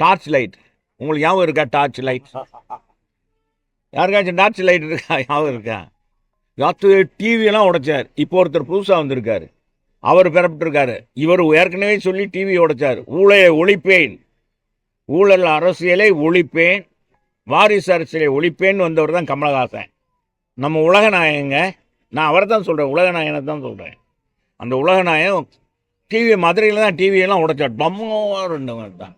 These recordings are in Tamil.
டார்ச் லைட் உங்களுக்கு ஞாபகம் இருக்கா டார்ச் லைட் யாருக்காச்சும் டார்ச் லைட் இருக்கா? ஞாபகம் இருக்கா? யாத்து டிவியெல்லாம் உடைச்சார். இப்போ ஒருத்தர் புதுசாக வந்திருக்காரு. அவர் பெறப்பட்டிருக்காரு. இவர் ஏற்கனவே சொல்லி டிவி உடைச்சார். ஊழலை ஒழிப்பேன். ஊழல் அரசியலை ஒழிப்பேன். வாரிசு அரசியலை ஒழிப்பேன்னு வந்தவர் தான் கமலஹாசன். நம்ம உலகநாயகங்க நான் அவரை தான் சொல்கிறேன் உலகநாயகனை தான் சொல்கிறேன் அந்த உலகநாயகம் டிவி மதுரையில் தான் டிவியெல்லாம் உடைச்சார். பம்மோ ரெண்டு தான்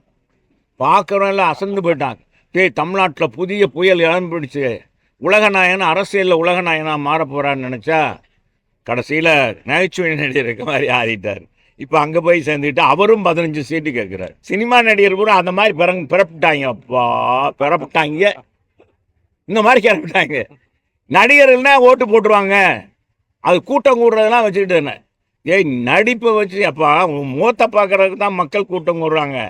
பார்க்குறவங்க அசந்து போயிட்டாங்க டேய் தமிழ்நாட்டில் புதிய புயல் இழம்பிடுச்சு உலகநாயகன் அரசியலில் உலகநாயகனாக மாற போகிறான்னு நினச்சா கடைசியில் நகைச்சுவை நடிகர் இருக்க மாதிரி ஆறிட்டார். இப்போ அங்கே போய் சேர்ந்துக்கிட்டு அவரும் பதினஞ்சு சீட்டு கேட்குறாரு. சினிமா நடிகர் கூட அந்த மாதிரி பிறங் பிறப்பிட்டாங்க. அப்பா பிறப்பிட்டாங்க. இந்த மாதிரி கிளம்பிட்டாங்க. நடிகர்கள்னா ஓட்டு போட்டுருவாங்க. அது கூட்டம் கூடுறதெல்லாம் வச்சுக்கிட்டு ஏய் நடிப்பை வச்சு அப்பா மூத்த பார்க்குறதுக்கு தான் மக்கள் கூட்டம் கூடுறாங்க.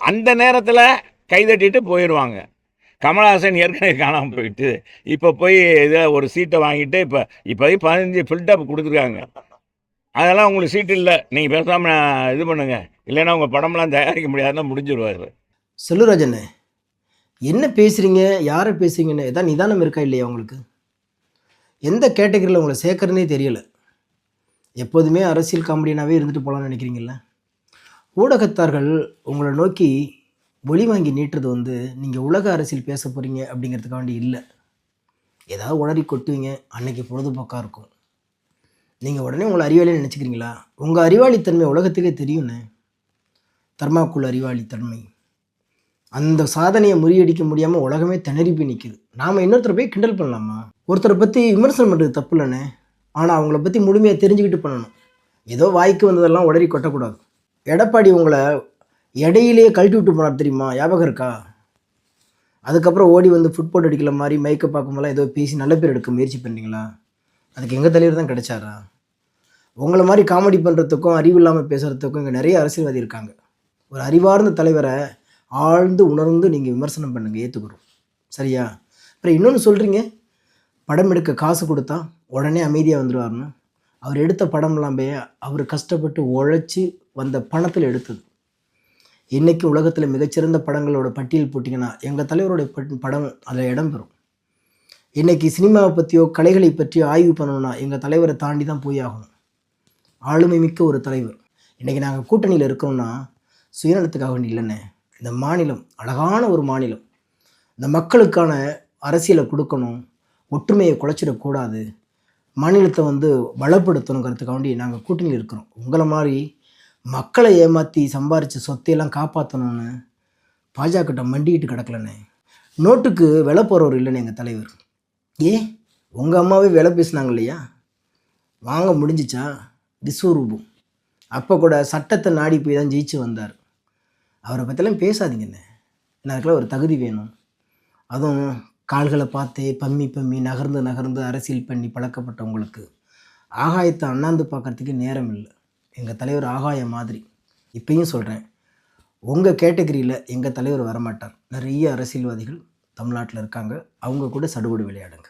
அந்த நேரத்தில் கைதட்டிட்டு போயிடுவாங்க கமலஹாசன் ஏற்கனவே காணாமல் போயிட்டு இப்போ போய் இதில் ஒரு சீட்டை வாங்கிட்டு இப்போ இப்போதைக்கு பதினஞ்சு ஃபில்டப் கொடுத்துருக்காங்க. அதெல்லாம் உங்களுக்கு சீட்டு இல்லை. நீங்கள் பேசாமல் இது பண்ணுங்கள் இல்லைன்னா உங்கள் படம்லாம் தயாரிக்க முடியாதுன்னா முடிஞ்சிருவாரு. செல்லுராஜண்ணே என்ன பேசுகிறீங்க யாரை பேசுறீங்கன்னு? எதாவது நிதானம் இருக்கா இல்லையா உங்களுக்கு? எந்த கேட்டகரியில் உங்களை சேர்க்கறதுனே தெரியலை. எப்போதுமே அரசியல் காமெடினாவே இருந்துட்டு போகலான்னு நினைக்கிறீங்களா ஊடகத்தார்கள் உங்களை நோக்கி ஒளி வாங்கி நீட்டுறது வந்து நீங்கள் உலக அரசியல் பேச போகிறீங்க அப்படிங்கிறதுக்காண்டி இல்லை. ஏதாவது உளறி கொட்டுவீங்க அன்னைக்கு பொழுதுபோக்காக இருக்கும். நீங்கள் உடனே உங்களை அறிவாளின்னு நினச்சிக்கிறீங்களா? உங்கள் அறிவாளித்தன்மை உலகத்துக்கே தெரியுண்ணே தர்மாக்குள் அறிவாளித்தன்மை. அந்த சாதனையை முறியடிக்க முடியாமல் உலகமே திணறி போய் நிற்குது நாம் இன்னொருத்தரை போய் கிண்டல் பண்ணலாமா? ஒருத்தரை பற்றி விமர்சனம் பண்ணுறது தப்பு இல்லைண்ணே. ஆனால் அவங்கள பற்றி முழுமையாக தெரிஞ்சுக்கிட்டு பண்ணணும். ஏதோ வாய்க்கு வந்ததெல்லாம் உடறி கொட்டக்கூடாது. எடப்பாடி உங்களை இடையிலேயே கழட்டி விட்டு போனார் தெரியுமா? ஞாபகம் இருக்கா? அதுக்கப்புறம் ஓடி வந்து ஃபுட்போட் அடிக்கிற மாதிரி மைக்கை பார்க்கும்போதெல்லாம் ஏதோ பேசி நல்ல பேர் எடுக்க முயற்சி பண்ணீங்களா? அதுக்கு எங்கள் தலைவர் தான் கிடைச்சாரா? உங்களை மாதிரி காமெடி பண்ணுறதுக்கும் அறிவு இல்லாமல் பேசுகிறதுக்கும் இங்கே நிறைய அரசியல்வாதி இருக்காங்க. ஒரு அறிவார்ந்த தலைவரை ஆழ்ந்து உணர்ந்து நீங்கள் விமர்சனம் பண்ணுங்கள் ஏற்றுக்கிறோம் சரியா? அப்புறம் இன்னொன்று சொல்கிறீங்க படம் எடுக்க காசு கொடுத்தா உடனே அமைதியாக வந்துடுவார்னு அவர் எடுத்த படம்லாம் போய் அவர் கஷ்டப்பட்டு உழைச்சி வந்த பணத்தில் எடுத்தது. இன்றைக்கி உலகத்தில் மிகச்சிறந்த படங்களோட பட்டியல் போட்டிங்கன்னா எங்கள் தலைவருடைய பட்- படம் அதில் இடம்பெறும் இன்றைக்கி சினிமாவை பற்றியோ கலைகளை பற்றியோ ஆய்வு பண்ணணும்னா எங்கள் தலைவரை தாண்டி தான் போய் ஆகணும். ஆளுமை மிக்க ஒரு தலைவர். இன்றைக்கி நாங்கள் கூட்டணியில் இருக்கிறோம்னா சுயநலத்துக்காக வேண்டி இல்லைண்ணே. இந்த மாநிலம் அழகான ஒரு மாநிலம். இந்த மக்களுக்கான அரசியலை கொடுக்கணும். ஒற்றுமையை குலைச்சிடக்கூடாது மாநிலத்தை வந்து பலப்படுத்தணுங்கிறதுக்காக வேண்டி நாங்கள் கூட்டணியில் இருக்கிறோம். உங்களை மாதிரி மக்களை ஏமாற்றி சம்பாரித்த சொத்தையெல்லாம் காப்பாற்றணும்னு பாஜகிட்ட மண்டிக்கிட்டு கிடக்கலண்ணே. நோட்டுக்கு விலை போகிறவர் இல்லைண்ணே எங்கள் தலைவர். ஏ உங்கள் அம்மாவே விலை பேசினாங்க இல்லையா? வாங்க முடிஞ்சிச்சா? விஸ்வரூபம் அப்போ கூட சட்டத்தை நாடி போய் தான் ஜெயிச்சு வந்தார். அவரை பற்றிலாம் பேசாதீங்கண்ணே. என்ன அதுக்கெல்லாம் ஒரு தகுதி வேணும். அதுவும் கால்களை பார்த்து பம்மி பம்மி நகர்ந்து நகர்ந்து அரசியல் பண்ணி பழக்கப்பட்டவங்களுக்கு ஆகாயத்தை அண்ணாந்து பார்க்கறதுக்கு நேரம் இல்லை. எங்கள் தலைவர் ஆகாய மாதிரி. இப்பயும் சொல்கிறேன் உங்கள் கேட்டகரியில் எங்கள் தலைவர் வரமாட்டார். நிறைய அரசியல்வாதிகள் தமிழ்நாட்டில் இருக்காங்க. அவங்க கூட சடுகுடு விளையாடுங்க.